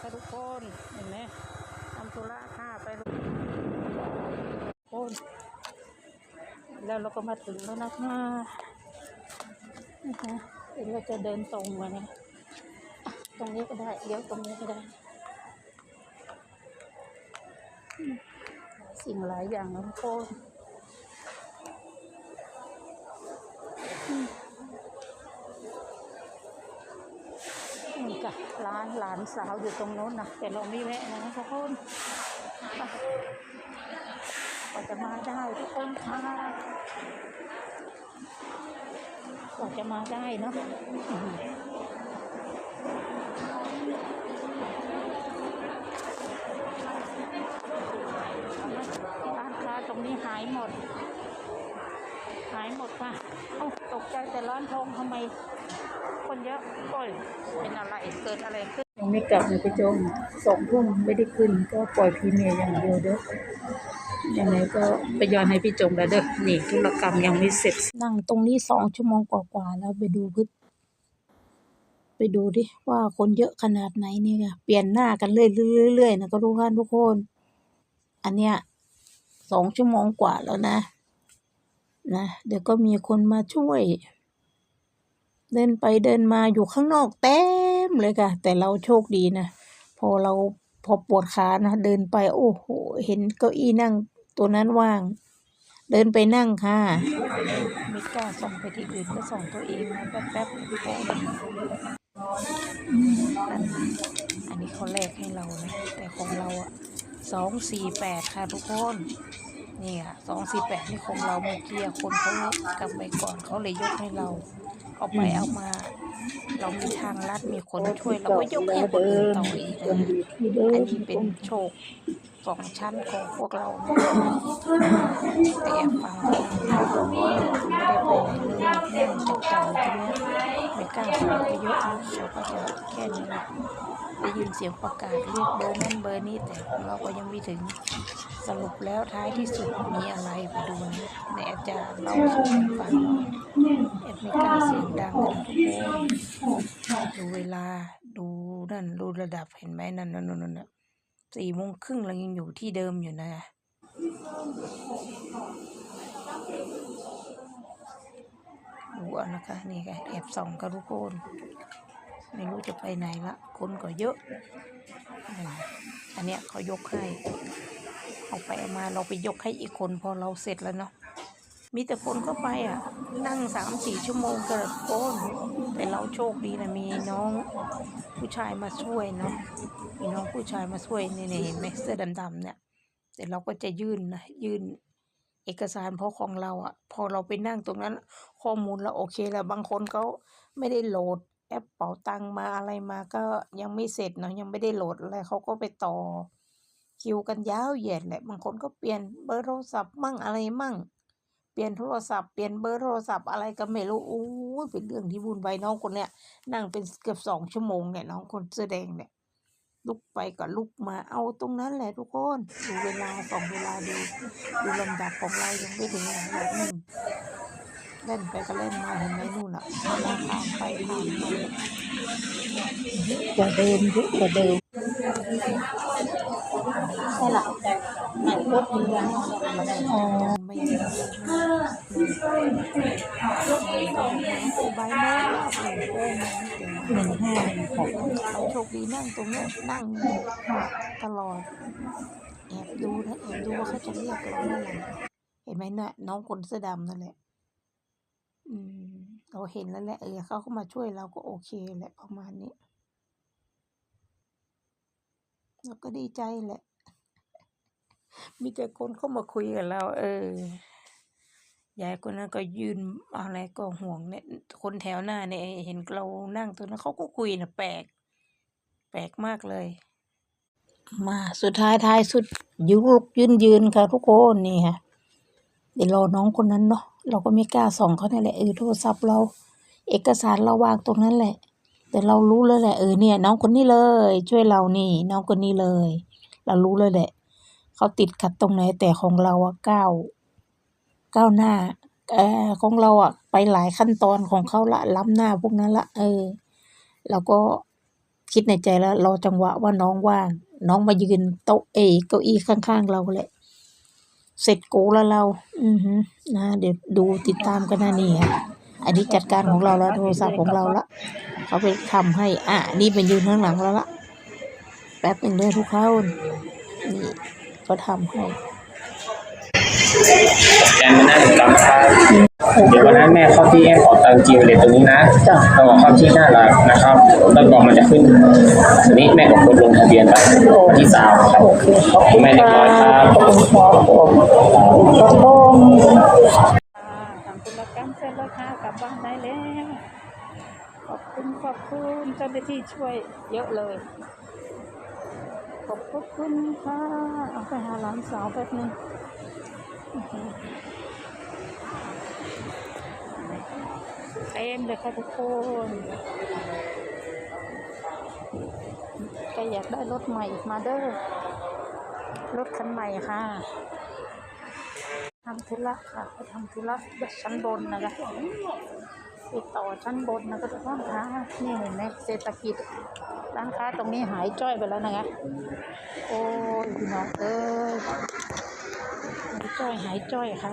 ค่ะทุกคนเห็นไหมทำธุระค่ะไปทุกคน แล้วเราก็มาถึงแล้วนะคะนะคะเดี๋ยวเราจะเดินตรงมานะอะตรงนี้ก็ได้เดี๋ยวตรงนี้ก็ได้ สิ่งหลายอย่างนะทุกคนอืมนี่จ้ะ ร้านหลานสาวอยู่ตรงโน้นนะแต่เราไม่แวะนะทุกคนกว่าจะมาได้ทุกคนค่ะกว่าจะมาได้เนาะร้านค้าตรงนี้หายหมด หายหมดค่ะเอ้าตกใจแต่ร้านทองทำไม คนเยอะโอ้ยเป็นอะไรเกิดอะไรขึ้นยังไม่กลับเลยพี่จงสองทุ่มไม่ได้ขึ้น ก็ปล่อยพรีเมียร์อย่างเดียวเด้อยังไงก็ไปย้อนให้พี่จงแล้วเด้อนี่ธุรกรรมยังไม่เสร็จ นั่งตรงนี้สองชั่วโมงกว่าๆแล้วไปดูพฤติไปดูดิว่าคนเยอะขนาดไหนเนี่ยค่ะเปลี่ยนหน้ากันเรื่อยๆๆนะก็ทุกท่านทุกคน อันเนี้ยสองชั่วโมงกว่าแล้วนะ นะเดี๋ยวก็มีคนมาช่วย เดินไปเดินมาอยู่ข้างนอกเต็มเลยค่ะ แต่เราโชคดีนะ พอเราพอปวดขานะเดินไปโอ้โหเห็นเก้าอี้นั่งตัวนั้นว่าง เดินไปนั่งค่ะไม่กล้าส่องไปที่อื่นก็ส่องตัวเองนะแป๊บๆอันอันนี้เขาแลกให้เรานะแต่ของเราอะสองสี่แปดค่ะทุกคน นี่ค่ะสองสี่แปดนี่ของเราเมื่อกี้คนเขากลับไปก่อนเขาเลยยกให้เรา เอาไปเอามา เรามีทางลัดมีคนช่วยเราก็ยกให้คนอื่นต่ออีกนะอันนี้เป็นโชคสองชั้นของพวกเราแต่แอบฟังไม่ได้ไปเลยนั่งจับจ่ายทีนี้ไม่กล้าฟังไปเยอะนะเราก็จะแค่นี้แหละ ได้ยินเสียงประกาศเรียกเบอร์นั่นเบอร์นี้แต่ของเราก็ยังไม่ถึงสรุปแล้วท้ายที่สุดมีอะไรไปดูนะแม่จะเล่าสู่กันฟังเอ็ดไม่กล้าเสียงดังกันทุกคนดูเวลาดูนั่นดูระดับเห็นไหมนั่นนั่นนั่นนนสี่โมงครึ่งเรายังอยู่ที่เดิมอยู่นะดูเอานะคะนี่ค่ะแอบส่องกันทุกคน ไม่รู้จะไปไหนละ คนก็เยอะอืมอันเนี้ยเขายกให้เอาไปเอามาเราไปยกให้อีกคนพอเราเสร็จแล้วเนาะมีแต่คนก็ไปอะ นั่งสามสี่ชั่วโมงกิดโอนแต่เราโชคดีนะมีน้องผู้ชายมาช่วยเนาะมีน้องผู้ชายมาช่วยนี่นี่เห็นไหมเสื้อดำๆเนี่ยแต่เราก็จะยื่นนะยื่นเอกสารเพราะของเราอะ พอเราไปนั่งตรงนั้น ข้อมูลเราโอเคแล้วบางคนเขาไม่ได้โหลด แอปเป๋าตังมาอะไรมาก็ยังไม่เสร็จเนาะยังไม่ได้โหลดอะไรเขาก็ไปต่อคิวกันยาวเหยียดแหละบางคนก็เปลี่ยนเบอร์โทรศัพท์มั่งอะไรมั่ง เปลี่ยนโทรศัพท์เปลี่ยนเบอร์โทรศัพท์อะไรก็ไม่รู้โอ้เป็นเรื่องที่วุ่นวายน้องคนเนี้ยนั่งเป็นเกือบสองชั่วโมงเนี่ยน้องคนเสื้อแดงเนี่ยลุกไปก็ลุกมาเอาตรงนั้นแหละทุกคนดูเวลาสองเวลาดูดูลำดับของเรายังไม่ถึงไหนเลยอืม เล่นไปก็เล่นมาเห็นไหมนู่นอะเวลาผ่านไปผ่านมาเกว่าเดิมเยอะกว่าเดิมใช่หรอรถดีอ๋อไม่เยอะใบไม้โอ้โหหนึ่งห้าเราโชคดีนั่งตรงนี้นั่งตลอดแอบดูนะแอบดูว่าเขาจะเรียกเราเมื่อไหร่เห็นไหมน่ะน้องคนเสื้อดำนั่นแหละ อืม เราเห็นแล้วแหละเออเขาเข้ามาช่วยเราก็โอเคแหละประมาณนี้เราก็ดีใจแหละ มีแต่คนเข้ามาคุยกับเรา เออยายคนนั้นก็ยืนอะไรก็ห่วงเนี่ย คนแถวหน้าเนี่ยเห็นเรานั่งตรงนั้นเขาก็คุยนะแปลก แปลกมากเลย มาสุดท้ายท้ายสุดยืนยืนยืนค่ะทุกคนนี่ค่ะ เดี๋ยวรอน้องคนนั้นเนาะเราก็ไม่กล้าส่องเขาเนี่ยแหละเออโทรศัพท์เรา เอกสารเราวางตรงนั้นแหละ แต่เรารู้แล้วแหละเออเนี่ย น้องคนนี้เลย ช่วยเรานี่ น้องคนนี้เลย เรารู้เลยแหละเขาติดขัดตรงไหนแต่ของเราอะก้าวก้าวหน้าเออของเราอะไปหลายขั้นตอนของเขาละล้ำหน้าพวกนั้นละเออเราก็คิดในใจแล้วรอจังหวะว่าน้องว่าง น้องมายืนโต๊ะเอเก้าอี้ข้างๆเราแหละ ร็จกูแล้วเรา อือฮึนะ เดี๋ยวดูติดตามกันนะนี่ฮะอันนี้จัดการของเราแล้วโทรศัพท์ของเราละเขาไปทำให้ อะ นี่เป็นยืนข้างหลังแล้วละแป๊บหนึ่งเลยทุกคน นี่ก็ทำให้แอนมานั่งกำชับเดี๋ยววันนั้นแม่เข้าที่แอนขอตังค์จีวเลยตรงนี้นะจ้ะต้องบอกเข้าที่หน้าร้านนะครับแล้วกล่องมันจะขึ้นทีนี้แม่กับคนลงทะเบียนไปวันที่สามครับ โอเคขอบคุณแม่เรียบร้อยครับขอบคุณครับผมขอบคุณทำธุรกรรมเสร็จแล้วค่ะกลับบ้านได้แล้ว ขอบคุณขอบคุณเจ้าหน้าที่ช่วยเยอะเลย ขอบคุณค่ะเอาไปหาหลานสาวแป๊บนึงเอหือเต็มเลยค่ะทุกคนใครอยากได้รถใหม่มาเด้อ รถคันใหม่ค่ะทำธุระค่ะไปทำธุระชั้นบนนะคะติดต่อชั้นบนนะคะทุกท่านคะนี่เห็นไหมเศรษฐกิจร้านค้าตรงนี้หายจ้อยไปแล้วนะคะโอ้ยพี่น้องเอ้ยหายจ้อยหายจ้อยค่ะ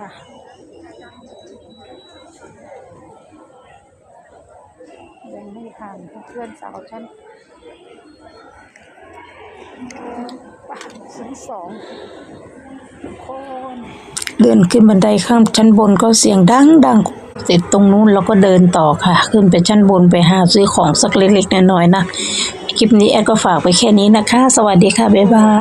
ยังไม่ผ่านเพื่อนสาวฉัน ชั้นสองเดินขึ้นบันไดข้างชั้นบนก็เสียงดังดังเสร็จตรงนู้นเราก็เดินต่อค่ะ ขึ้นไปชั้นบนไปหาซื้อของสักเล็กๆน้อยๆนะ คลิปนี้แอดก็ฝากไปแค่นี้นะคะ สวัสดีค่ะ บ๊ายบาย